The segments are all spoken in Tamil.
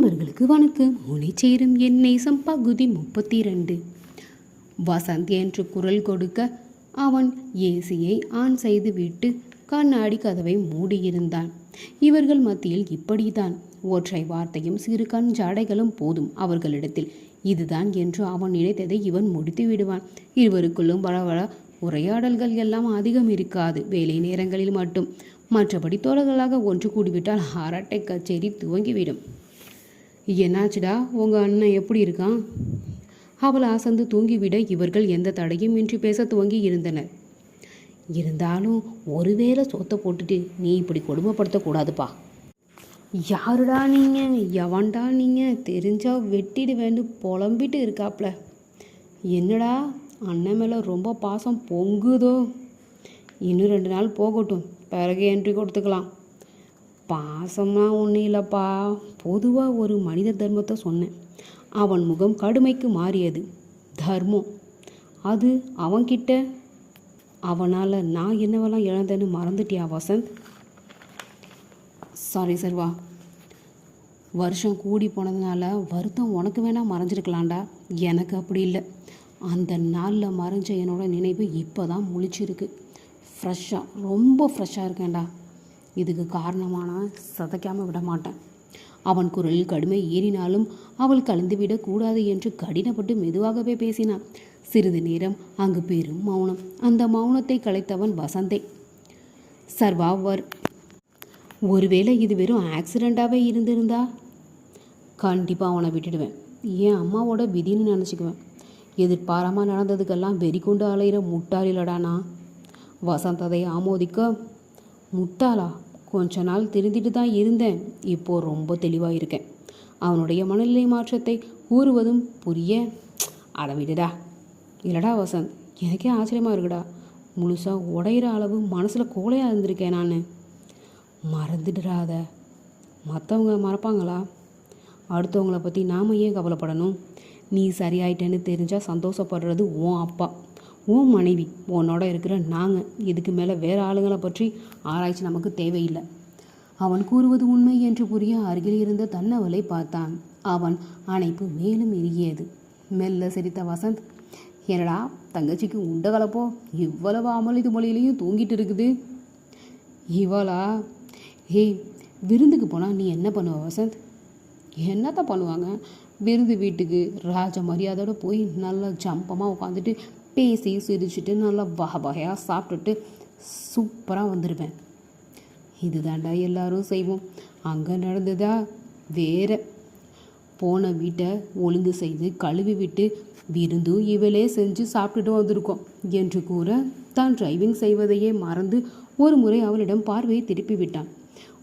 நண்பர்களுக்கு வணக்கம். முனைச்சேரும் என் நேசம் பகுதி முப்பத்தி ரெண்டு வசந்த் என்று குரல் கொடுக்க அவன் ஏசியை ஆன் செய்துவிட்டு கண்ணாடி கதவை மூடியிருந்தான். இவர்கள் மத்தியில் இப்படித்தான். ஒற்றை வார்த்தையும் சிறு கண் ஜாடைகளும் போதும் அவர்களிடத்தில். இதுதான் என்று அவன் நினைத்ததை இவன் முடித்து விடுவான். இருவருக்குள்ளும் பரவல உரையாடல்கள் எல்லாம் அதிகம் இருக்காது. வேலை நேரங்களில் மட்டும். மற்றபடி தோழர்களாக ஒன்று கூடிவிட்டால் அரட்டை கச்சேரி துவங்கிவிடும். என்னாச்சுடா? உங்கள் அண்ணன் எப்படி இருக்கான்? அவள் அசந்து தூங்கிவிட இவர்கள் எந்த தடையும் இன்றி பேச துவங்கி இருந்தனர். இருந்தாலும் ஒருவேளை சொத்தை போட்டுட்டு நீ இப்படி கொடுமைப்படுத்தக்கூடாதுப்பா யாருடா நீங்கள் எவன்டா நீங்கள் தெரிஞ்சா வெட்டிடுவேன்னு புலம்பிட்டு இருக்காப்ல. என்னடா? அண்ணன் மேலே ரொம்ப பாசம் பொங்குதோ? இன்னும் ரெண்டு நாள் போகட்டும். பிறகு என்ட்ரி கொடுத்துக்கலாம். பாசம்லாம் ஒன்றும் இல்லைப்பா. பொதுவாக ஒரு மனித தர்மத்தை சொன்னேன். அவன் முகம் கடுமைக்கு மாறியது. தர்மம். அது அவன்கிட்ட அவனால் நான் என்னவெல்லாம் இழந்தேன்னு மறந்துட்டியா வசந்த்? சாரி சார் வா. வருஷம் கூடி போனதுனால வருத்தம் உனக்கு வேணால் மறைஞ்சிருக்கலாம்டா. எனக்கு அப்படி இல்லை. அந்த நாளில் மறைஞ்ச என்னோட நினைவு இப்போ தான் முழிச்சிருக்கு ஃப்ரெஷ்ஷாக ரொம்ப ஃப்ரெஷ்ஷாக இருக்கேன்டா. இதுக்கு காரணமான சதைக்காமல் விட மாட்டேன். அவன் குரலில் கடுமை ஏறினாலும் அவள் கலந்துவிடக்கூடாது என்று கடினப்பட்டு மெதுவாகவே பேசினான். சிறிது நேரம் அங்கு பெரும் மௌனம். அந்த மௌனத்தை கலைத்தவன் வசந்தே. சர்வாவர் ஒருவேளை இது வெறும் ஆக்சிடெண்ட்டாகவே இருந்திருந்தா? கண்டிப்பாக அவனை விட்டுடுவேன். என் அம்மாவோட விதின்னு நினச்சிக்குவேன். எதிர்பாராமல் நடந்ததுக்கெல்லாம் வெறி கொண்டு அலையிற முட்டாளிலடானா வசந்ததை ஆமோதிக்க முட்டாளா? கொஞ்ச நாள் திருந்திட்டு தான் இருந்தேன். இப்போ ரொம்ப தெளிவாக இருக்கேன் அவனுடைய மனநிலை மாற்றத்தை கூறுவதும் புரிய அதை விடுடா. இல்லடா வசந்த் எனக்கே ஆச்சரியமாக இருக்குடா. முழுசாக உடையிற அளவு மனசில் கோலையாக இருந்திருக்கேன் நான். மறந்துடுறாத மற்றவங்க மறப்பாங்களா? அடுத்தவங்கள பற்றி நாம் ஏன் கவலைப்படணும்? நீ சரியாயிட்டேன்னு தெரிஞ்சால் சந்தோஷப்படுறது உன் அப்பா. உன் மனைவி உன்னோட இருக்கிற நாங்கள் இதுக்கு மேலே வேறு ஆளுங்களை பற்றி ஆராய்ச்சி நமக்கு தேவையில்லை. அவன் கூறுவது உண்மை என்று புரிய அருகில் இருந்த தன்னவளை பார்த்தான். அவன் அணைப்பு மேலும் இறுகியது மெல்ல சிரித்த வசந்த் என்னடா தங்கச்சிக்கு உண்ட கலப்போ? இவ்வளவு அமளிது மொழியிலையும் தூங்கிட்டு இருக்குது. இவளா? ஏய் விருந்துக்கு போனால் நீ என்ன பண்ணுவ வசந்த்? என்னத்தான் பண்ணுவாங்க? விருந்து வீட்டுக்கு ராஜ மரியாதையோடு போய் நல்லா ஜம்பமாக உட்காந்துட்டு பேசி சிரிச்சுட்டு நல்லா வகை வகையாக சாப்பிட்டுட்டு சூப்பராக வந்துடுவேன் இதுதாண்டா எல்லாரும் செய்வோம். அங்கே நடந்ததா? வேற. போன வீட்டை ஒழுங்கு செய்து கழுவி விட்டு விருந்தும் இவளே செஞ்சு சாப்பிட்டுட்டு வந்திருக்கோம் என்று கூற தான் டிரைவிங் செய்வதையே மறந்து ஒரு முறை அவளிடம் பார்வையை திருப்பி விட்டான்.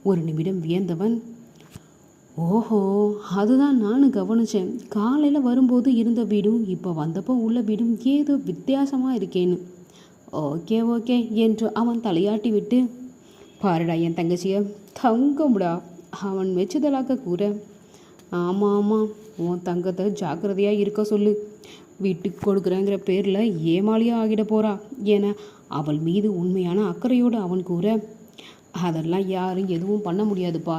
ஒரு நிமிடம் வியந்தவன் ஓஹோ அதுதான் நானும் கவனிச்சேன். காலையில் வரும்போது இருந்த வீடும் இப்போ வந்தப்போ உள்ள வீடும் ஏதோ வித்தியாசமாக இருக்கேன்னு. ஓகே ஓகே என்று அவன் தலையாட்டி விட்டு பாருடா என் தங்கச்சியை தங்கம்டா அவன் மெச்சுதலாக்க கூற ஆமாம் ஆமாம் உன் தங்கத்தை ஜாக்கிரதையாக இருக்க சொல்லு. வீட்டுக்கு கொடுக்குறேங்கிற பேரில் ஏமாளியாக ஆகிட போகிறா என அவள் மீது உண்மையான அக்கறையோடு அவன் கூற அதெல்லாம் யாரும் எதுவும் பண்ண முடியாதுப்பா.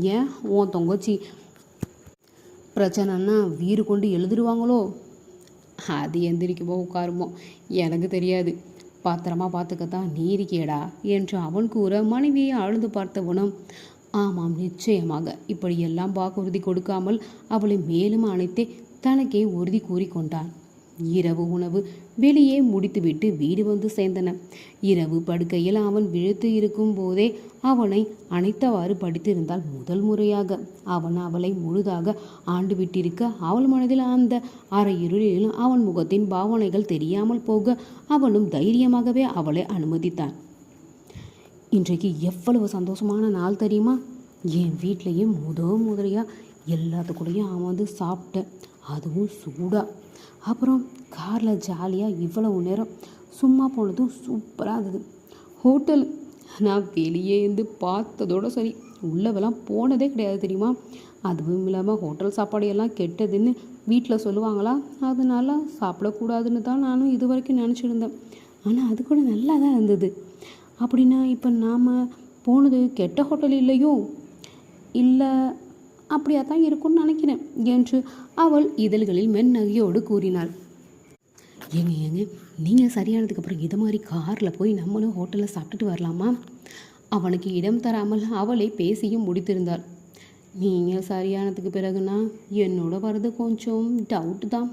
ஏன் உன் தொங்கச்சி பிரச்சனைன்னா வீறு கொண்டு எழுதிடுவாங்களோ? அது எந்திரிக்குமோ உட்காருமோ எனக்கு தெரியாது. பாத்திரமா பார்த்துக்கத்தான் நீ இருக்கியடா என்று அவன் கூற மனைவியை ஆழ்ந்து பார்த்தவனும் ஆமாம் நிச்சயமாக. இப்படியெல்லாம் வாக்குறுதி கொடுக்காமல் அவளை மேலும் அணைத்தே தனக்கே உறுதி கூறிக்கொண்டான். இரவு உணவு வெளியே முடித்துவிட்டு வீடு வந்து சேர்ந்தன. இரவு படுக்கையில் அவன் விழுத்து இருக்கும் போதே அவனை அணைத்தவாறு படித்திருந்தால் முதல் முறையாக. அவன் அவளை முழுதாக ஆண்டு விட்டிருக்க அவள் மனதில் அந்த அரையிருளிலும் அவன் முகத்தின் பாவனைகள் தெரியாமல் போக அவனும் தைரியமாகவே அவளை அனுமதித்தான். இன்றைக்கு எவ்வளவு சந்தோஷமான நாள் தெரியுமா? என் வீட்லேயே முத முதலையாக எல்லாத்துக்கூடையும் அவன் வந்து சாப்பிட்டேன் அதுவும் சூடாக அப்புறம் காரில் ஜாலியாக இவ்வளவு நேரம் சும்மா போனதும் சூப்பராக இருந்தது. ஹோட்டல் நான் வெளியே இருந்து பார்த்ததோட சரி உள்ளவெல்லாம் போனதே கிடையாது தெரியுமா? அதுவும் இல்லாமல் ஹோட்டல் சாப்பாடு எல்லாம் கெட்டதுன்னு வீட்டில் சொல்லுவாங்களா? அதனால சாப்பிடக்கூடாதுன்னு தான் நானும் இது வரைக்கும் நினச்சிருந்தேன். ஆனால் அது கூட நல்லா தான் இருந்தது. அப்படின்னா இப்போ நாம் போனது கெட்ட ஹோட்டல் இல்லையோ? இல்லை அப்படியா தான் இருக்கும்னு நினைக்கிறேன் என்று அவள் இதழ்களில் மென்னகையோடு கூறினாள். ஏங்க ஏங்க நீங்கள் சரியானதுக்கு அப்புறம் இது மாதிரி காரில் போய் நம்மளும் ஹோட்டலில் சாப்பிட்டுட்டு வரலாமா? அவனுக்கு இடம் தராமல் அவளை பேசியும் முடித்திருந்தாள். நீங்கள் சரியானதுக்கு பிறகுனா என்னோட வர்றது கொஞ்சம் டவுட் தான்.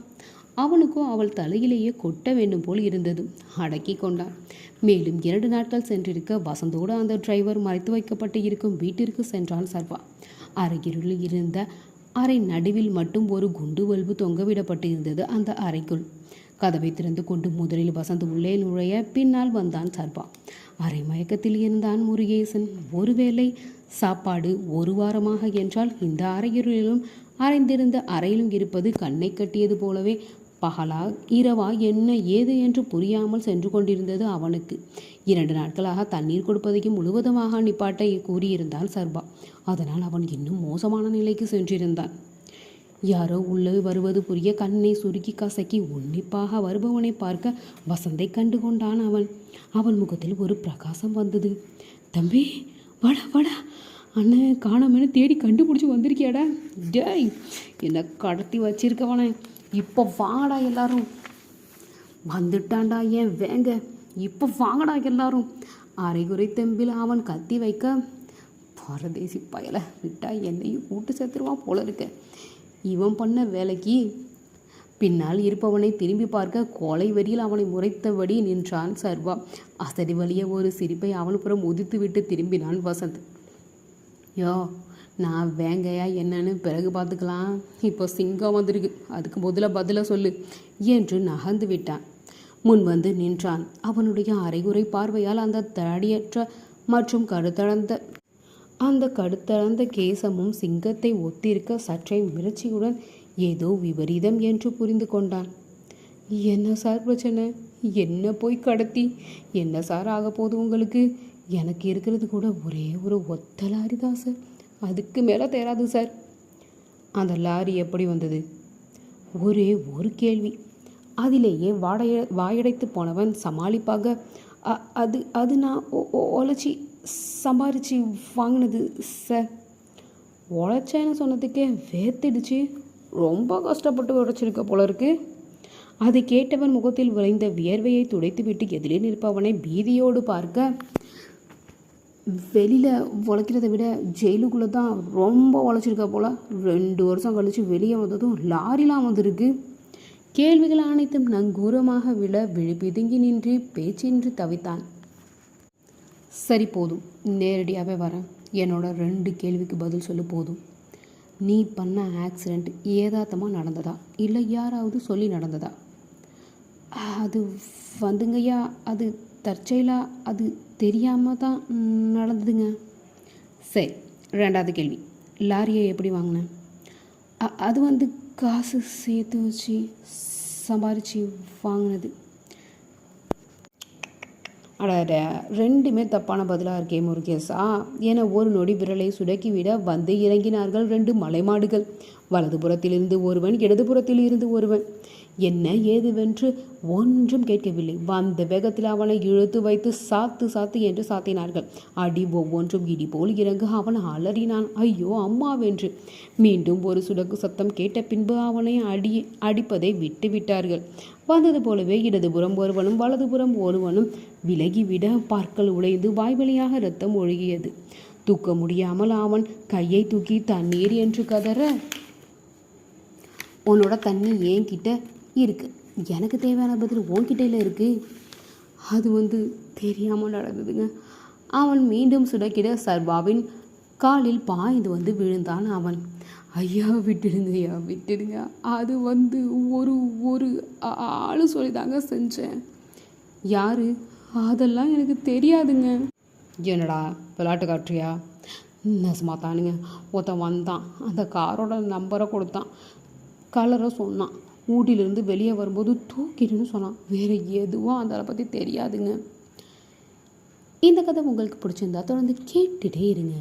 அவனுக்கும் அவள் தலையிலேயே கொட்ட வேண்டும் போல் இருந்தது. அடக்கி கொண்டான் மேலும் இரண்டு நாட்கள் சென்றிருக்க வசந்தோடு அந்த டிரைவர் மறைத்து வைக்கப்பட்டு இருக்கும் வீட்டிற்கு சென்றான் சர்வா. அருகிருளில் இருந்த அறை நடுவில் மட்டும் ஒரு குண்டு வல்பு தொங்கவிடப்பட்டு இருந்தது அந்த அறைக்குள். கதவை திறந்து கொண்டு முதலில் வசந்த் உள்ளே நுழைய பின்னால் வந்தான் சர்பா அரை மயக்கத்தில் இருந்தான் முருகேசன். ஒருவேளை சாப்பாடு ஒரு வாரமாக என்றால் இந்த அறையிருளிலும் அரைந்திருந்த அறையிலும் இருப்பது கண்ணை கட்டியது போலவே பகலா இரவா என்ன ஏது என்று புரியாமல் சென்று கொண்டிருந்தது அவனுக்கு. இரண்டு நாட்களாக தண்ணீர் கொடுப்பதையும் முழுவதுமாக நிப்பாட்ட கூறியிருந்தாள் சர்பா. அதனால் அவன் இன்னும் மோசமான நிலைக்கு சென்றிருந்தான். யாரோ உள்ளே வருவது புரிய கண்ணை சுருக்கி கசக்கி உன்னிப்பாக வருபவனை பார்க்க வசந்தை கண்டு கொண்டான் அவன். அவன் முகத்தில் ஒரு பிரகாசம் வந்தது. தம்பி வாடா வாடா. அண்ணன் காணாமனு தேடி கண்டுபிடிச்சி வந்திருக்கியாடா. டேய் என்ன கடத்தி வச்சிருக்கவனே. இப்போ வாடா எல்லாரும். வந்துட்டான்டா ஏன் வேங்க? இப்போ வாங்கடா எல்லாரும். அரைகுறை தெம்பில் அவன் கத்தி வைக்க. பரதேசி பயலை விட்டா என்னையும் கூட்டு சேர்த்துருவான் போல இருக்க. இவன் பண்ண வேலைக்கு பின்னால் இருப்பவனை திரும்பி பார்க்க கொலை வரியில் அவனை முறைத்தபடி நின்றான் சர்வா. அசடி வழிய ஒரு சிரிப்பை அவன் புறம் உதித்துவிட்டு திரும்பினான் வசந்த். யோ நான் வேங்கையா என்னன்னு பிறகு பார்த்துக்கலாம். இப்போ சிங்கம் வந்திருக்கு. அதுக்கு முதல்ல பதில சொல்லு என்று நகர்ந்து விட்டான். முன் வந்து நின்றான். அவனுடைய அரைகுறை பார்வையால் அந்த தடியற்ற மற்றும் கருத்தளந்த அந்த கடுத்தளந்த கேசமும் சிங்கத்தை ஒத்திருக்க சற்றே மிரட்சியுடன் ஏதோ விபரீதம் என்று புரிந்து கொண்டான். என்ன சார் பிரச்சனை? என்ன போய் கடத்தி? என்ன சார் ஆக போகுது உங்களுக்கு? எனக்கு இருக்கிறது கூட ஒரே ஒரு ஒத்தலாரி தான் சார். அதுக்கு மேலே தேராது சார் அந்த லாரி எப்படி வந்தது? ஒரே ஒரு கேள்வி. அதிலேயே வாடைய வாயடைத்து போனவன் சமாளிப்பாக "அ- அது அது நான் ஒ- உழைச்சி சம்பாரித்து வாங்கினது சார் உழைச்சேன்னு சொன்னதுக்கே வேத்திடுச்சு ரொம்ப கஷ்டப்பட்டு உழைச்சிருக்க போல இருக்கு. அதை கேட்டவன் முகத்தில் விளைந்த வியர்வையை துடைத்துவிட்டு எதிரே நிற்பவனை பீதியோடு பார்க்க வெளியில் உழைக்கிறத விட ஜெயிலுக்குள்ளே தான் ரொம்ப உழைச்சிருக்கா போல். ரெண்டு வருஷம் கழித்து வெளியே வந்ததும் லாரிலாம் வந்திருக்கு. கேள்விகள் அனைத்தும் நங்கூரமாக விழ விழிப்பிதுங்கி நின்று பேச்சின்றி தவித்தான். சரி போதும் நேரடியாகவே வரேன். என்னோட ரெண்டு கேள்விக்கு பதில் சொல்லு போதும். நீ பண்ண ஆக்சிடெண்ட் ஏதாத்தமாக நடந்ததா? இல்லை யாராவது சொல்லி நடந்ததா? அது வந்துங்கய்யா அது தற்செயலாக அது தெரியாமல் தான் நடந்ததுங்க. சரி ரெண்டாவது கேள்வி. லாரியை எப்படி வாங்கினேன்? அது வந்து காசு சேர்த்து வச்சு சம்பாரித்து வாங்கினது. அட ரெண்டுமே தப்பான பதிலாக இருக்கே முருகேசா. என ஒரு நொடி விரலை சுடக்கிவிட வந்து இறங்கினார்கள் ரெண்டு மலைமாடுகள். வலதுபுறத்திலிருந்து ஒருவன் இடதுபுறத்தில் இருந்து ஒருவன். என்ன ஏதுவென்று ஒன்றும் கேட்கவில்லை. வந்த வேகத்தில் அவனை இழுத்து வைத்து சாத்து சாத்து என்று சாத்தினார்கள். அடி ஒவ்வொன்றும் இடி போல் இறங்கு அவன் அலறினான். ஐயோ அம்மாவென்று. மீண்டும் ஒரு சுடக்கு சத்தம் கேட்ட பின்பு அவனை அடி அடிப்பதை விட்டு விட்டார்கள். வந்தது போலவே இடதுபுறம் ஒருவனும் வலதுபுறம் ஒருவனும் விலகிவிட பற்கள் உடைந்து வாய்வழியாக ரத்தம் ஒழுகியது. தூக்க முடியாமல் அவன் கையை தூக்கி தண்ணீர் என்று கதற உன்னோட தண்ணி என்கிட்ட இருக்கு. எனக்கு தேவையான பதில் உன்கிட்டையில் இருக்கு. அது வந்து தெரியாமல் நடந்ததுங்க. அவன் மீண்டும் சுடக்கிட சர்வாவின் காலில் பாய்ந்து வந்து விழுந்தான் அவன். ஐயா விட்டுடுங்கய்யா விட்டுடுங்க அது வந்து ஒரு ஒரு ஆளு சொல்லி தாங்க செஞ்சேன். யாரு? அதெல்லாம் எனக்கு தெரியாதுங்க. என்னடா விளாட்டு காட்டுறியா? நெசமா தானுங்க ஒருத்தன் வந்தான். அந்த காரோட நம்பரை கொடுத்தான். கலரை சொன்னான். ஊட்டிலேருந்து வெளியே வரும்போது தூக்கிடுன்னு சொன்னான். வேறு எதுவும் அதை பற்றி தெரியாதுங்க. இந்த கதை உங்களுக்கு பிடிச்சிருந்தா தொடர்ந்து கேட்டுட்டே இருங்க.